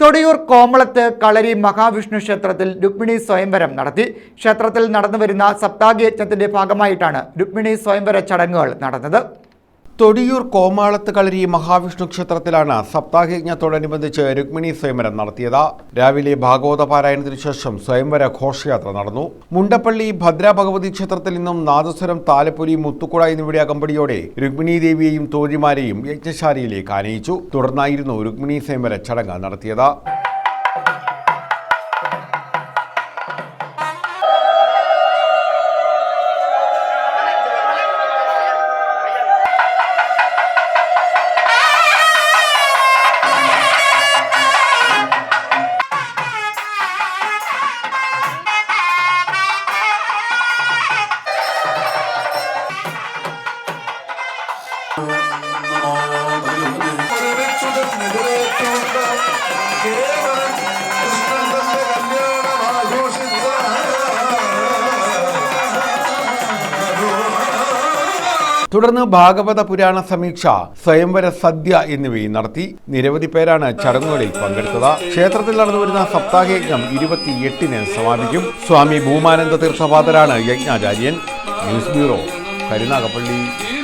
തൊടിയൂർ കോമളത്ത് കളരി മഹാവിഷ്ണു ക്ഷേത്രത്തിൽ രുക്മിണി സ്വയംവരം നടത്തി. ക്ഷേത്രത്തിൽ നടന്നുവരുന്ന സപ്താഹയജ്ഞത്തിന്റെ ഭാഗമായിട്ടാണ് രുക്മിണി സ്വയംവര ചടങ്ങുകൾ നടന്നത്. തൊടിയൂർ കോമാളത്ത് കളരി മഹാവിഷ്ണു ക്ഷേത്രത്തിലാണ് സപ്താഹയജ്ഞത്തോടനുബന്ധിച്ച് രുക്മിണി സ്വയംവരം നടത്തിയത്. രാവിലെ ഭാഗവത പാരായണത്തിനു ശേഷം സ്വയംവര ഘോഷയാത്ര നടന്നു. മുണ്ടപ്പള്ളി ഭദ്രാഭഗവതി ക്ഷേത്രത്തിൽ നിന്നും നാദസ്വരം താലപ്പൊലി മുത്തുക്കുട എന്നിവയുടെ അകമ്പടിയോടെ രുക്മിണി ദേവിയെയും തോഴിമാരെയും യജ്ഞശാലയിലേക്ക് ആനയിച്ചു. തുടർന്നായിരുന്നു രുക്മിണി സ്വയംവര ചടങ്ങ് നടത്തിയത്. തുടർന്ന് ഭാഗവത പുരാണ സമീക്ഷ സ്വയംവര സദ്യ എന്നിവയും നടത്തി. നിരവധി പേരാണ് ചടങ്ങുകളിൽ പങ്കെടുത്തത്. ക്ഷേത്രത്തിൽ നടന്നുവരുന്ന സപ്താഹയജ്ഞം ഇരുപത്തിയെട്ടിന് സമാപിക്കും. സ്വാമി ഭൂമാനന്ദ തീർത്ഥപാദരാണ് യജ്ഞാചാര്യൻ. News bureau Karunagappally.